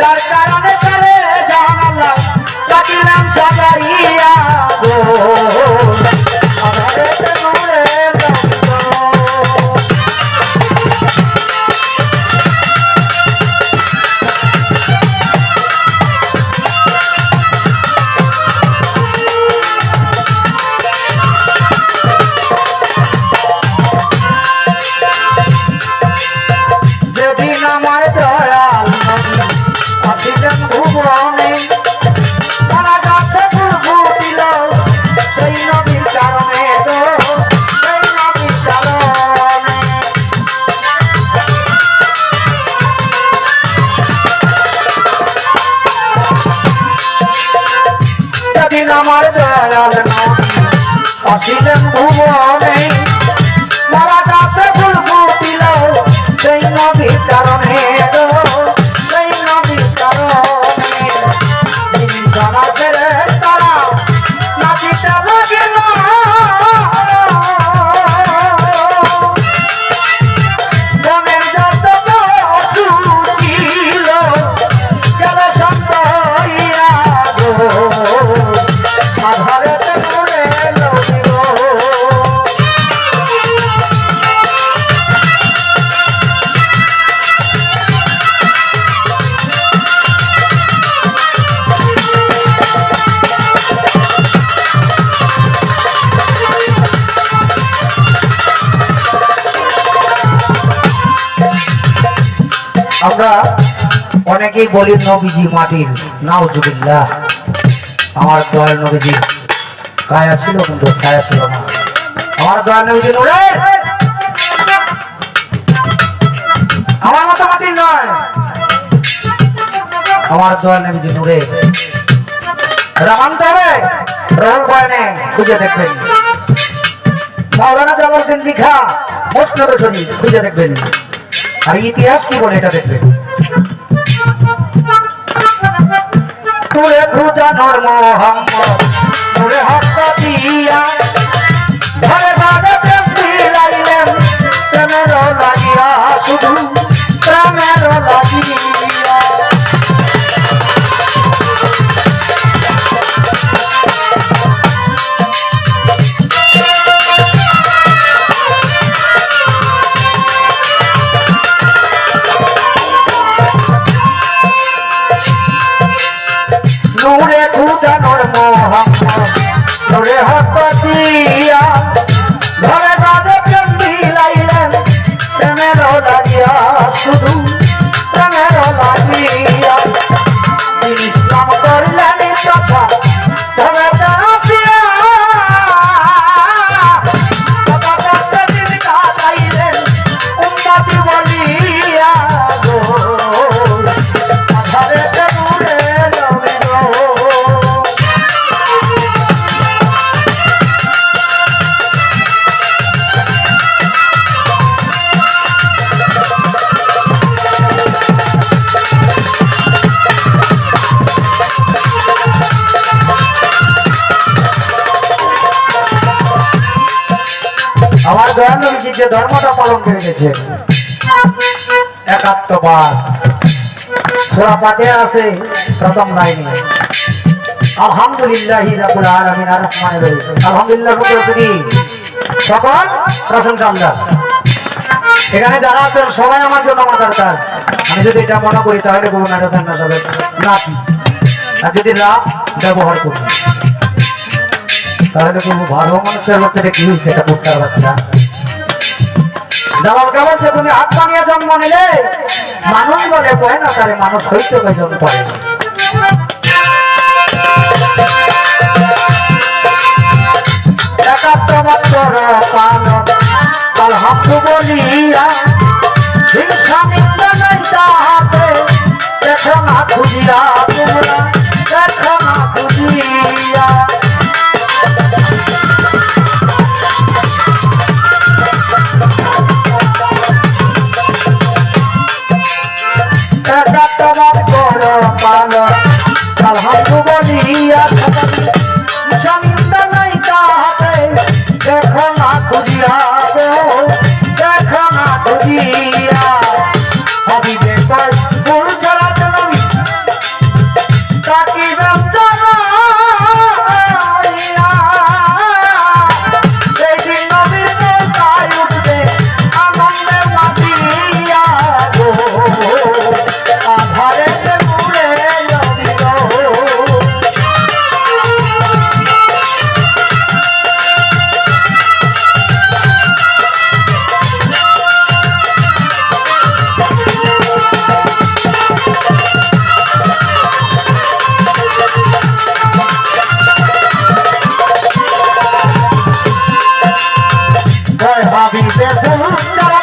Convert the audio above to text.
যার কারণে সারে জানালাম ডাকিলাম সাজাইয়া যেদিন আমার দয়াল নবী আসিলেন ভুবনে মারা কাছে ফুল ফুটিল সেই নবীর কারণে। আমরা অনেকেই বলি নবীজি মাটির, নাউজুবিল্লাহ। আমার দয়াল নবীজি কায়া ছিল কিন্তু ছায়া ছিল না। আমার দয়াল নবীজি আমার মতো মাটির নয়। আমার দয়াল নবীজি নূরে এটা মানতে হবে রহুল বয়ানে খুঁজে দেখবেন। মাওলানা জামালউদ্দিন লিখা মুসলিম খুঁজে দেখবেন। আর ইতিহাস কি বলে এটা দেখবেন তুলে ধর্ম তুলে হস্ত দিয়া মোহাম্মদ নূরে হস্ত দিয়া ঘরে ঘরে প্রেম দিলাইলেন প্রেমের লাগিয়া শুধু যে ধর্মটা পালন করে গেছে একাত্মবাদ সোরা পাঠে আছে, প্রথম লাইনে। আর আলহামদুলিল্লাহ রব্বুল সকল প্রশংসা আল্লাহ। এখানে যারা আছেন, সবাই আমার জন্য আমার কাজ আমি যদি এটা মনে করি, তাহলে বলুন, এটা সান্না সবাই নাতি আর যদি রাত ব্যবহার করুন। তাহলে কোনো ভালো মানুষের মধ্যে কি এটা বুঝতে বাচ্চা জামাল কামাল যে তুমি হাত পানিয়ে জন্ম নিলে, মানুষ বলে কয় না তারে মানুষ হইতে জন্ম করে হিংসা নিন্দা নাই দেখো না খুঁজিয়া তোমরা দেখো না খুঁজিয়া দেখো না খুঁজিয়া আমি বেঁচে